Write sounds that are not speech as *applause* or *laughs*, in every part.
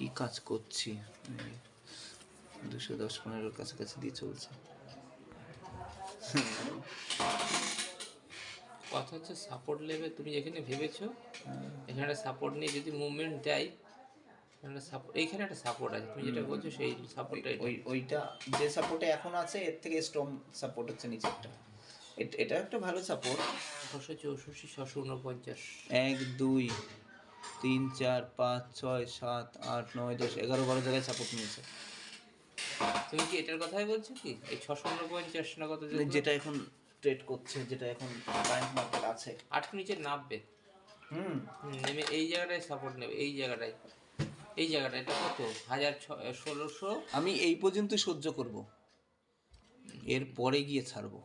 কি কাজ করছি? দুশো দশ পনেরোর কাছাকাছি দিয়ে চলছে। কথা হচ্ছে সাপোর্ট লেভেল তুমি যেখানে ভেবেছো এখানে সাপোর্ট নিয়ে যদি মুভমেন্ট দেয় এখানে এইখানে একটা সাপোর্ট আছে তুমি যেটা বলছো সেই সাপোর্টটা ওই ওইটা যে সাপোর্টে এখন আছে এর থেকে স্ট্রং সাপোর্ট হচ্ছে নিচেরটা। এট- এটা একটা ভালো সাপোর্ট ছশো চৌষট্টি ছশো উনপঞ্চাশ এক দুই। তিন চার পাঁচ ছয় সাত আট নয় দশ এগারো বারো জায়গায় সাপোর্ট নিয়েছে। তুমি কি এটার কথাই বলছো কি? এই ছশো উনপঞ্চাশ না কত যেটা এখন ট্রেড করছে যেটা এখন কারেন্ট মার্কেট আছে। আটকে নিচে নামবে? হুম। হুম, নেমে এই জায়গাটায় সাপোর্ট নেবে এই জায়গাটায়। এই জায়গাটা এটা কত? হাজার ছ ষোলোশো? আমি এই পর্যন্ত সহ্য করব। এর পরে গিয়ে ছাড়বো।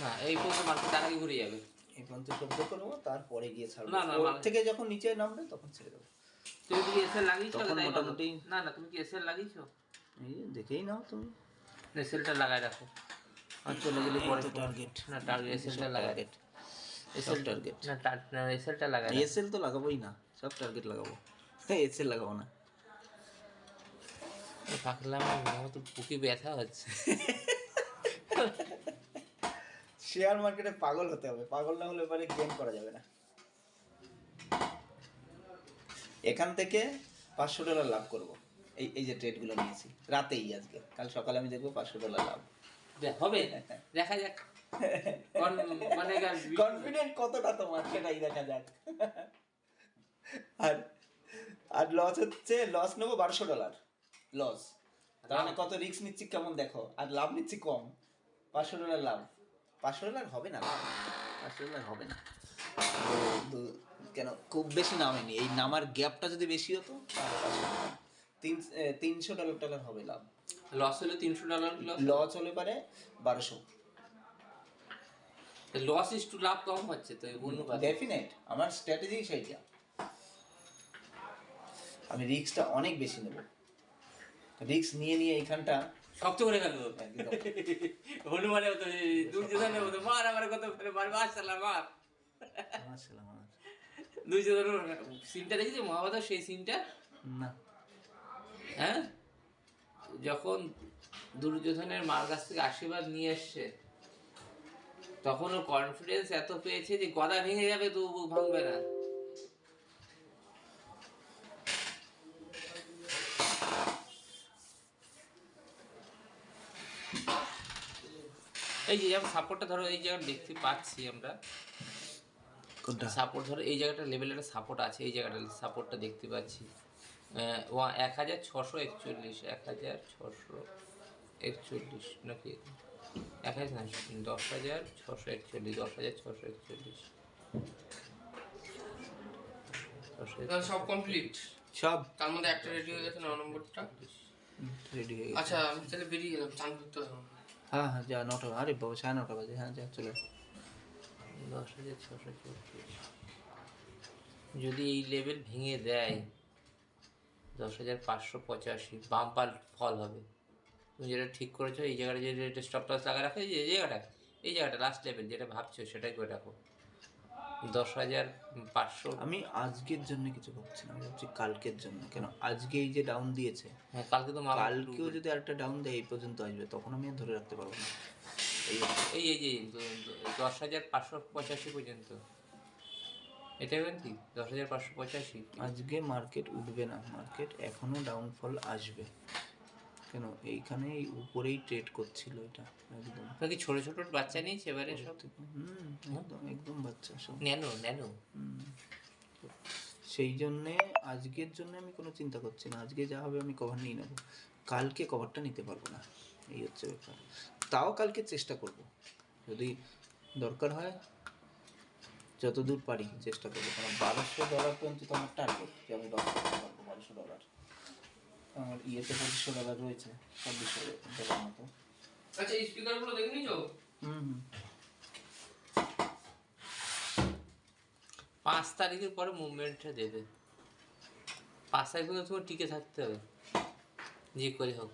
না এই পর্যন্ত মার্কেট আগে ঘুরে যাবে। এই পর্যন্ত সহ্য করব তারপরে গিয়ে ছাড়বো। না, না, ওর মানে- থেকে যখন নিচে নামবে তখন ছেড়ে দেবো। তুমি কি এসএল লাগিয়েছো তখন মোটামুটি- না না তুমি কি এসএল লাগিয়েছো? এই দেখেই নাও তুমি। এসএলটা লাগাই রাখো। আর চলে গেলে পরে টার্গেট না টার্গেট এসএলটা লাগাই টার্গেট এসএল টার্গেট না না এসএলটা লাগাই রাখো। এসএল তো লাগাবোই না সব টার্গেট লাগাবো। হ্যাঁ এসএল লাগাবো না। পাকলাম আমার তো বুকে ব্যথা হচ্ছে। *laughs* শেয়ার মার্কেটে পাগল হতে হবে। পাগল না হলে এবারে গেম করা যাবে না। এখান থেকে পাঁচশো ডলার লাভ করব। এই এই যে ট্রেডগুলো নিয়েছি। রাতেই আজকে। কাল সকালে আমি দেখব পাঁচশো ডলার লাভ। হবে। দেখা যাক। মানে কনফিডেন্ট কতটা তোমার সেটাই দেখা যাক। আর আর লস হচ্ছে লস নেব বারোশো ডলার লস কত রিস্ক নিচ্ছি কেমন দেখো? আর লাভ নিচ্ছি কম। পাঁচশো ডলার লাভ। পাঁচশো ডলার হবে না? পাঁচশো ডলার হবে না। তো- কেন খুব বেশি নামেনি। এই নামার গ্যাপটা যদি বেশি হতো তাহলে 500 ডলার। তিন তিনশো ডলার ডলার হবে লাভ। লস হলে তিনশো ডলার লস হলে পারে বারোশো। লস ইস টু লাভ কম হচ্ছে তো অনুপাতে ডেফিনেট আমার স্ট্র্যাটেজি সেইটা আমি রিস্কটা অনেক বেশি নেব। রিস্ক নিয়ে নিয়ে এইখানটা শক্ত করে গেল একদম হনুমানের মতো দুর্যোধনের মতো মার আমার কত মার মার দুর্যোধনের সিনটা দেখেছি মহাভারত সেই সিনটা না। হ্যাঁ? যখন দুর্যোধনের মার কাছ থেকে আশীর্বাদ নিয়ে এসছে তখন ওর কনফিডেন্স এত পেয়েছে যে গদা ভেঙে যাবে তবু ভাঙবে না। এই যে যেমন সাপোর্টটা ধরো এই জায়গাটা দেখতে পাচ্ছি আমরা। কোনটা? সাপোর্ট ধরো এই জায়গাটা লেভেলের সাপোর্ট আছে এই জায়গাটা সাপোর্টটা দেখতে পাচ্ছি। এক হাজার ছশো একচল্লিশ এক হাজার ছশো একচল্লিশ নাকি? এক হাজার না, দশ হাজার ছশো একচল্লিশ দশ হাজার ছশো একচল্লিশ। সব কমপ্লিট সব। তার মধ্যে একটা রেডি হয়ে গেছে ন নম্বরটা? রেডি হয়ে আচ্ছা আমি তাহলে বেরিয়ে গেলাম চান করতে হবে। হ্যাঁ হ্যাঁ যা নটা আরে বাবা সাড়ে নটা বাজে হ্যাঁ যা চলে দশ হাজার ছশো চব্বিশ যদি এই লেভেল ভেঙে দেয়। দশ হাজার পাঁচশো পঁচাশি বাম্পার ফল হবে। তুমি যেটা ঠিক করেছ, এই জায়গাটা যে স্টপ লস লাগা রাখো, এই জায়গাটা এই জায়গাটা লাস্ট লেভেল যেটা ভাবছ, সেটাই করে রাখো। দশ হাজার পাঁচশো। আমি আজকের জন্য কিছু ভাবছি না ভাবছি কালকের জন্য। কেন? আজকে এই যে ডাউন দিয়েছে হ্যাঁ কালকে তো কালকেও যদি আরেকটা ডাউন দেয় এই পর্যন্ত আসবে। তখন আমি ধরে রাখতে পারব না। এই এই এই দশ হাজার পাঁচশো পঁচাশি পর্যন্ত। এটা বলেন কি? দশ হাজার পাঁচশো পঁচাশি। আজকে মার্কেট উঠবে না। মার্কেট এখনও ডাউনফল আসবে। কেন? এইখানে এই উপরেই ট্রেড করছিল এটা একদম। আপনার কি ছোট ছোট বাচ্চা নিয়েছে এবারে সব? হুম একদম একদম বাচ্চা সব। Nano nano. সেই জন্যে আজকের জন্য আমি কোনো চিন্তা করছি না। আজকে যা হবে আমি কভার নিয়ে নেব। কালকে কভারটা নিতে পারব না এই হচ্ছে ব্যাপার। তাও কালকে চেষ্টা করব। যদি দরকার হয় যতদূর পারি চেষ্টা করব। কারণ বারোশো ডলার পর্যন্ত তো আমার টার্গেট যে আমি করতে পারব বারোশো ডলার আমার ইয়েতে পঁচিশশো ডলার রয়েছে ছাব্বিশশো ডলার মতো। আচ্ছা এই স্পিকারগুলো দেখে নিছো? হুম হুম। পাঁচ তারিখের পরে মুভমেন্টটা দেবে। পাঁচ তারিখ পর্যন্ত তোমার টিকে থাকতে হবে। যে করে হোক।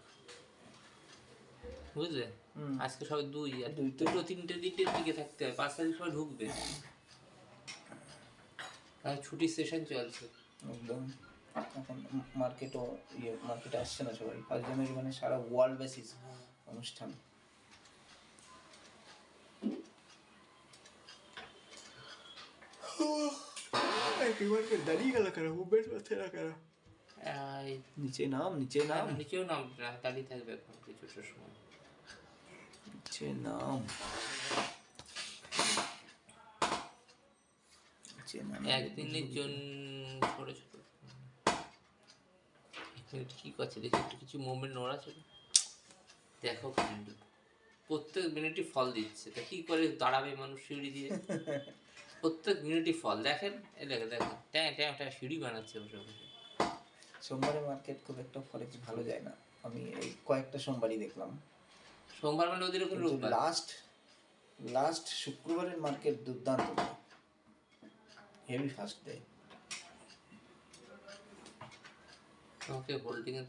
বুঝলে? হুম। আজকে সবাই দুই আর দুই তো। দুটো তিনটে তিনটে টিকে থাকতে হবে। পাঁচ তারিখ সবাই ঢুকবে। আর ছুটির সেশন চলছে। একদম। এখন মার্কেটও ইয়ে মার্কেটে আসছে না সবাই। ফার্স্ট জানুয়ারি মানে সারা ওয়ার্ল্ড বেসিস অনুষ্ঠান। দাঁড়িয়ে গেল কেন? মুভমেন্ট হচ্ছে না কেন? নিচে নাম নিচে নাম। নিচেও নাম দাঁড়িয়ে থাকবে এখন কিছুটা সময়। নিচে নাম। নিচে নাম। একদিনের জন্য ছোট ছোট এক মিনিট করছে দেখি একটু কিছু মুভমেন্ট নোড়া ছিল দেখো ক্যান্ডি প্রত্যেক মিনিটই ফল দিচ্ছে। তা কি করে দাঁড়াবে মানুষ সিঁড়ি দিয়ে? প্রত্যেক মিনিটই ফল। দেখেন? এ দেখে দেখেন ট্যাঁ ট্যাঁ ট্যাঁ সিঁড়ি বানাচ্ছে বসে বসে। সোমবারে মার্কেট খুব একটা ফরেক্স ভালো যায় না। আমি এই কয়েকটা সোমবারই দেখলাম। সোমবার মানে ওদের ওখানে লাস্ট লাস্ট শুক্রবারের মার্কেট দুর্দান্ত। হেভি ফাস্ট দেয় Okay, holding it.